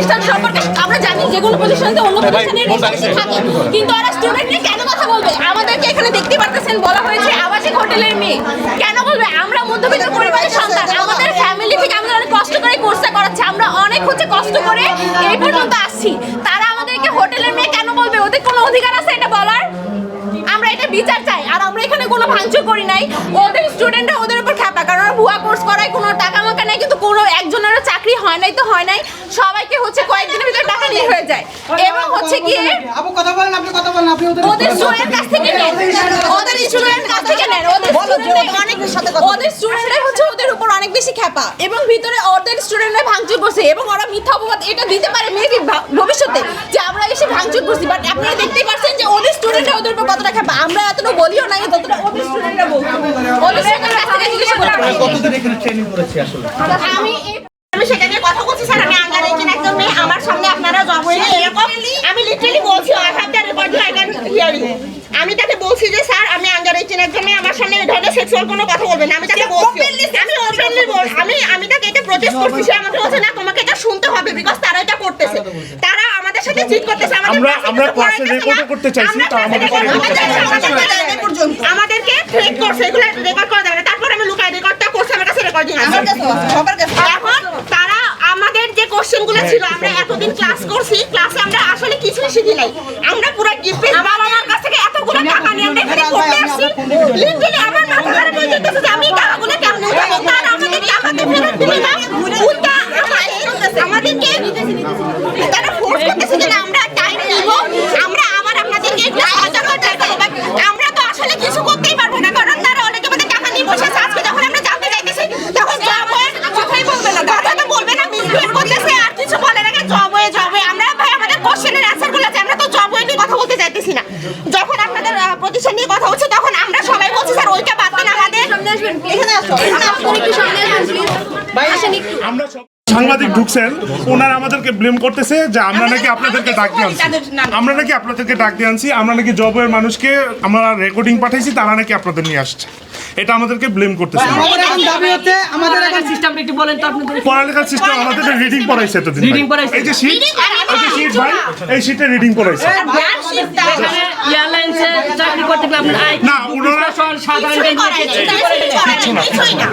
প্রতিষ্ঠান সম্পর্কে আমরা জানি যেগুলো কোনো প্রতিষ্ঠানে অন্য প্রতিষ্ঠানের থাকে। কিন্তু ওরা স্টুডেন্ট নিয়ে কেন কথা বলবে? আমাদেরকে এখানে দেখতে পারতেছেন বলা হয়েছে আবাসিক হোটেলের মেয়ে। কেন বলবে? আমরা মধ্যবিত্ত পরিবারের সন্তান। আমাদের ফ্যামিলি থেকে আমাদের অনেক কষ্ট করে কোর্সটা করাচ্ছে। আমরা অনেক হচ্ছে কষ্ট করে এই পর্যন্ত আসছি তারা আমাদেরকে হোটেলের মেয়ে কেন বলবে ওদের কোনো অধিকার আছে এটা বলার আমরা এটা বিচার চাই আর আমরা এখানে কোনো ভাঙচুর করি নাই। ওদের স্টুডেন্টরা ওদের উপর খ্যাপা কারণ ওরা ভুয়া কোর্স করায় কোনো টাকা মাকা নাই কিন্তু কোনো একজনেরও চাকরি হয় নাই তো হয় নাই। সবাইকে হচ্ছে কয়েকদিনের ভিতরে টাকা নিয়ে হয়ে যায়। এবং হচ্ছে গিয়ে আপু কথা বলেন আপনি কথা বলেন আপনি ওদের ওদের স্টুডেন্ট কাছ থেকে নেন। ওদের স্টুডেন্ট কাছ থেকে নেন। ওদের অনেক ওদের স্টুডেন্টরাই হচ্ছে ওদের উপর অনেক বেশি খ্যাপা। এবং ভিতরে ওদের স্টুডেন্টরা ভাঙচুর করছে এবং ওরা মিথ্যা অপবাদ এটা দিতে পারে মেবি ভবিষ্যতে যে আমরা এসে ভাঙচুর করছি। বাট আপনারা দেখতেই পাচ্ছেন যে ওদের স্টুডেন্টরা ওদের উপর কতটা খ্যাপা এতটা বলিও না যতটা ওদের স্টুডেন্টরা ওদের স্টুডেন্টের কাছ জিজ্ঞেস করতে পারি। কতদিন এখানে ট্রেনিং করেছি আসলে? আমি আমি সেটা নিয়ে কথা বলছি স্যার আমি আঙ্গার একজন একজন মেয়ে আমার সামনে আপনারা জব এরকম আমি লিটারালি বলছি I have the record I can hear you আমি তাকে বলছি যে স্যার আমি আঙ্গার একজন একজন মেয়ে আমার সামনে এই ধরনের সেক্সুয়াল কোনো কথা বলবেন না। আমি তাকে বলছি আমি ওপেনলি বল আমি আমি তাকে এটা প্রটেস্ট করছি সে আমাকে বলছে না তোমাকে এটা শুনতে হবে বিকজ তারা এটা করতেছে। চিট করতেছে আমরা- আমরা কিছু না। ও করতে চাইছি, তা আমাদের আমাদেরকে থ্রেট করছে এগুলো রেকর্ড করা না। তারপর আমি লুকাই রেকর্ডটা করছি আমার কাছে রেকর্ডিং আছে। এখন তারা আমাদের যে কোশ্চেনগুলো ছিল আমরা এতদিন ক্লাস করছি ক্লাসে আমরা আসলে কিছুই শিখি নাই। আমরা পুরো গিফট বাবা মার কাছ থেকে এতগুলো টাকা নিয়ে আমরা এখানে করতে আসছি। লিটারালি আমার মাথা খারাপ হয়ে যেতেছে যে আমি এই টাকাগুলো কেমনে উঠাবো তারা আমাদের টাকাতে ফেরত দিবে না উল্টা আমাদের- আমাদেরকে তারা ফোর্স করতেছে যে না, আমরা টাইম নিব আমরা আবার আপনাদেরকে একটু সাহায্য করতে পারব But আমরা তো আসলে কিছু করতেই পারব না কারণ তারা অনেকে আমাদের টাকা নিয়ে বসে আছে আজকে যখন আমরা জানতে চাইতেছি তখন জব হয়ে কথাই বলবে না কথা তো বলবে না মিসবিহেভ করতেছে আর কিছু বলে না জব হয়ে জব হয়ে আমরা ভাই আমাদের কোশ্চেনের অ্যান্সারগুলো আছে আমরা তো জব হয়ে নিয়ে কথা বলতে চাইতেছি না যখন আপনাদের প্রতিষ্ঠান নিয়ে কথা হচ্ছে তখন আমরা সবাই বলছি স্যার ওইটা বাদ দেন আমাদের। এখানে আসো। আমরা সাংবাদিক ঢুকছেন ওনারা আমাদেরকে ব্লেম করতেছে যে আমরা নাকি আপনাদেরকে ডাক দিয়ে আনছি। আমরা নাকি আপনাদেরকে ডাক দিয়ে আনছি আমরা নাকি জবের মানুষকে আমরা রেকর্ডিং পাঠাইছি তারা নাকি আপনাদের নিয়ে আসছে। এটা আমাদেরকে ব্লেম করতেছে। আমাদের এখন দাবি হচ্ছে আমাদের এখন সিস্টেমটা একটু বলেন তো আপনাদের। পড়ালেখার সিস্টেম আমাদের রিডিং পড়াইছে এতদিন রিডিং পড়াইছে। এই যে শীট ভাই এই শীটে রিডিং পড়াইছে। এয়ারলাইন্সে চাকরি করতে আপনার আয় না, ওনারা- সাধারণ কিছুই করায় নাই, কিছুই না, কিছুই না।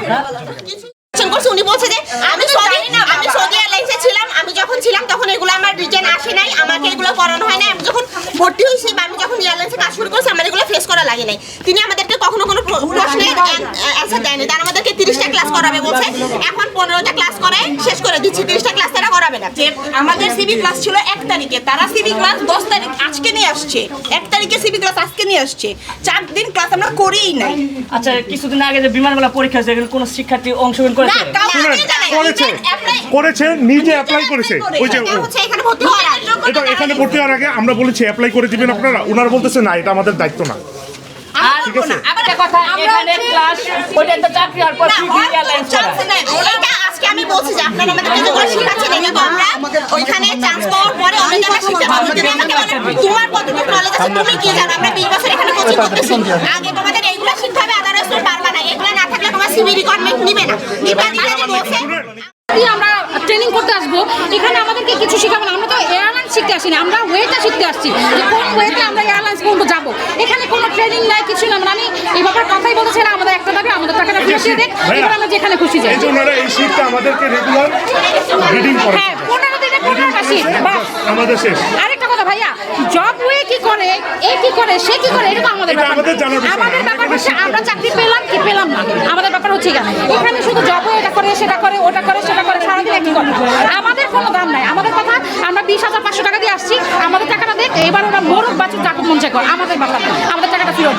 Question করছে, উনি বলছে যে আমি সৌদি আমি সৌদি এয়ারলাইন্সে ছিলাম আমি যখন ছিলাম তখন এগুলো আমার রিটেন আসে নাই আমাকে এগুলো করানো হয় না আমি যখন ভর্তি হয়েছি বা আমি যখন এয়ারলাইন্সে কাজ শুরু করছি আমার এগুলো ফেস করা লাগে নাই। তিনি আমাদেরকে কখনো কোনো প্র- প্রশ্নের অ্যান্সার দেয়নি। তারা আমাদেরকে তিরিশটা ক্লাস করাবে বলছে। এখন পনেরোটা ক্লাস করে শেষ করে দিচ্ছি। তিরিশটা ক্লাস তারা করাবে না। আমাদের সিবি ক্লাস ছিল এক তারিখে তারা সিবি ক্লাস দশ তারিখ আজকে নিয়ে আসছে। এক তারিখে সিবি ক্লাস আজকে নিয়ে আসছে। চার দিন ক্লাস আমরা করিই নাই। আচ্ছা কিছুদিন আগে যে বিমানগুলো পরীক্ষা হয়েছে এগুলো কোনো শিক্ষার্থী অংশগ্রহণ করেছে? করেছে। করেছে নিজে অ্যাপ্লাই করেছে। ওই যে ও- এখানে ভর্তি হওয়ার আগে। এটা এখানে ভর্তি হওয়ার আগে আমরা বলেছি অ্যাপ্লাই করে দিবেন আপনারা। ওনারা বলতেছে না এটা আমাদের দায়িত্ব না। ঠিক আছে? একটা কথা এখানে ক্লাস ওইটা তো চাকরি হওয়ার পর না, এয়ারলাইন্স করা chance নাই। এইটা আজকে আমি বলছি যে আপনারা আমাদেরকে যেগুলো শিখাচ্ছেন এগুলো আমরা ওইখানে চান্স পাওয়ার পরে অনেক আমরা শিখতে পারব। যদি আমাকে বলেন তোমার কতটুকু নলেজ আছে তুমি কি জানো? আমরা বিশ বছর এখানে কোচিং করতেছি। আগে তোমাদের এইগুলো শিখতে হবে আদারওয়াইজ তুমি পারবা না। এগুলো না থাকলে তোমার সিভি রিকোয়ারমেন্ট নিবে না। ইত্যাদি ইত্যাদি বলছে আমরা ট্রেনিং করতে আসব। এখানে আমাদেরকে কিছু শেখাবো না। আমরা তো এয়ারলাইন্স শিখতে আসি না আমরা ওয়েটা শিখতে আসছি। যে কোন ওয়েতে আমরা এয়ারলাইন্স পর্যন্ত যাব এখানে কোনো ট্রেনিং নাই কিছু না। মানে আমি এই ব্যাপারে কথাই বলেছি না আমাদের একটা দাবি আমাদের টাকাটা ফিরে দিয়ে দেখ এবার আমরা যেখানে খুশি যাই। এই জন্য এই শীতটা আমাদেরকে রেগুলার রিডিং করে হ্যাঁ পনেরো দিনে পনেরোটা শীত বাস আমাদের শেষ। কথা ভাইয়া জব ওয়ে কি করে এ কি করে সে কি করে এটা আমাদের আমাদের ব্যাপার হচ্ছে আমরা চাকরি পেলাম কি পেলাম না। আমাদের ব্যাপার হচ্ছে এখানে এখানে শুধু জব এটা করে সেটা করে ওটা করে সেটা করে সারাদিন একই করে আমাদের কোনো দাম নাই। আমাদের কথা আমরা বিশ হাজার পাঁচশো টাকা দিয়ে আসছি আমাদের টাকাটা দেখ এবার ওরা মোরক বাচ্চা চাকর মন চাকর আমাদের ব্যাপার আমাদের টাকাটা ফেরত।